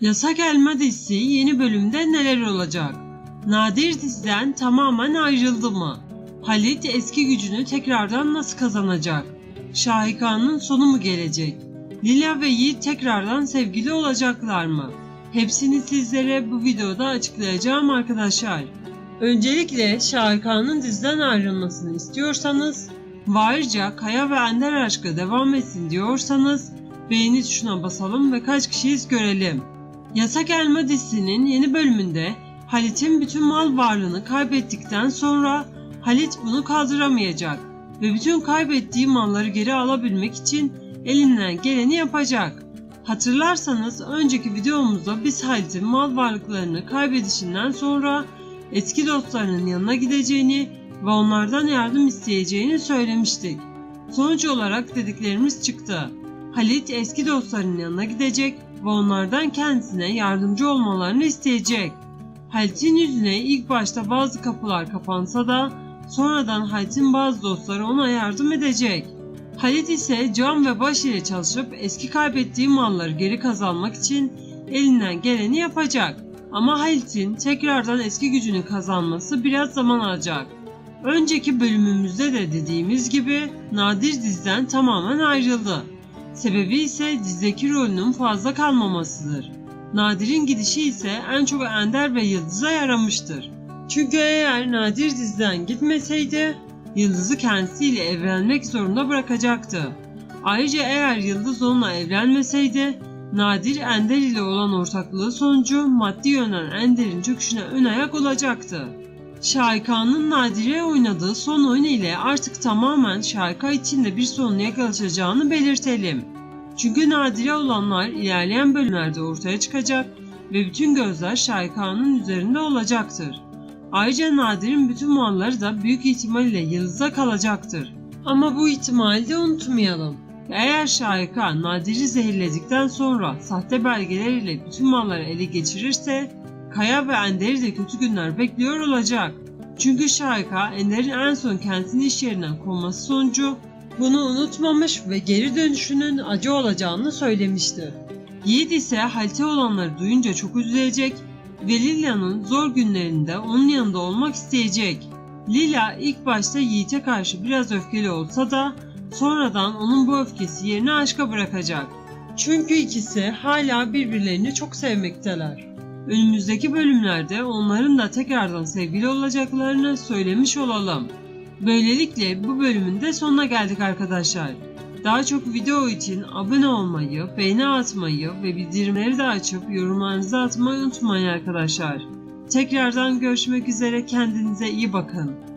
Yasak Elma dizisi yeni bölümde neler olacak? Nadir diziden tamamen ayrıldı mı? Halit eski gücünü tekrardan nasıl kazanacak? Şahika'nın sonu mu gelecek? Lila ve Yiğit tekrardan sevgili olacaklar mı? Hepsini sizlere bu videoda açıklayacağım arkadaşlar. Öncelikle Şahika'nın diziden ayrılmasını istiyorsanız ve ayrıca Kaya ve Ender aşkı devam etsin diyorsanız beğeni tuşuna basalım ve kaç kişiyiz görelim. Yasak Elma dizisinin yeni bölümünde Halit'in bütün mal varlığını kaybettikten sonra Halit bunu kaldıramayacak ve bütün kaybettiği malları geri alabilmek için elinden geleni yapacak. Hatırlarsanız önceki videomuzda biz Halit'in mal varlıklarını kaybedişinden sonra eski dostlarının yanına gideceğini ve onlardan yardım isteyeceğini söylemiştik. Sonuç olarak dediklerimiz çıktı. Halit eski dostlarının yanına gidecek ve onlardan kendisine yardımcı olmalarını isteyecek. Halit'in yüzüne ilk başta bazı kapılar kapansa da sonradan Halit'in bazı dostları ona yardım edecek. Halit ise can ve baş ile çalışıp eski kaybettiği malları geri kazanmak için elinden geleni yapacak. Ama Halit'in tekrardan eski gücünü kazanması biraz zaman alacak. Önceki bölümümüzde de dediğimiz gibi Nadir diziden tamamen ayrıldı. Sebebi ise dizideki rolünün fazla kalmamasıdır. Nadir'in gidişi ise en çok Ender ve Yıldız'a yaramıştır. Çünkü eğer Nadir diziden gitmeseydi Yıldız'ı kendisiyle evlenmek zorunda bırakacaktı. Ayrıca eğer Yıldız onunla evlenmeseydi Nadir Ender ile olan ortaklığı sonucu maddi yönden Ender'in çöküşüne ön ayak olacaktı. Şahika'nın Nadir'e oynadığı son oyun ile artık tamamen Şahika için de bir sonuna yaklaşacağını belirtelim. Çünkü Nadir'e olanlar ilerleyen bölümlerde ortaya çıkacak ve bütün gözler Şahika'nın üzerinde olacaktır. Ayrıca Nadir'in bütün malları da büyük ihtimalle Yıldız'a kalacaktır. Ama bu ihtimali de unutmayalım. Eğer Şahika Nadir'i zehirledikten sonra sahte belgeleriyle bütün malları ele geçirirse Kaya ve Ender'i de kötü günler bekliyor olacak. Çünkü Şahika Ender'in en son kendisini iş yerinden kovması sonucu bunu unutmamış ve geri dönüşünün acı olacağını söylemişti. Yiğit ise Halit'e olanları duyunca çok üzülecek ve Lila'nın zor günlerinde onun yanında olmak isteyecek. Lila ilk başta Yiğit'e karşı biraz öfkeli olsa da sonradan onun bu öfkesi yerini aşka bırakacak. Çünkü ikisi hala birbirlerini çok sevmekteler. Önümüzdeki bölümlerde onların da tekrardan sevgili olacaklarını söylemiş olalım. Böylelikle bu bölümün de sonuna geldik arkadaşlar. Daha çok video için abone olmayı, beğeni atmayı ve bildirimleri de açıp yorumlarınızı atmayı unutmayın arkadaşlar. Tekrardan görüşmek üzere kendinize iyi bakın.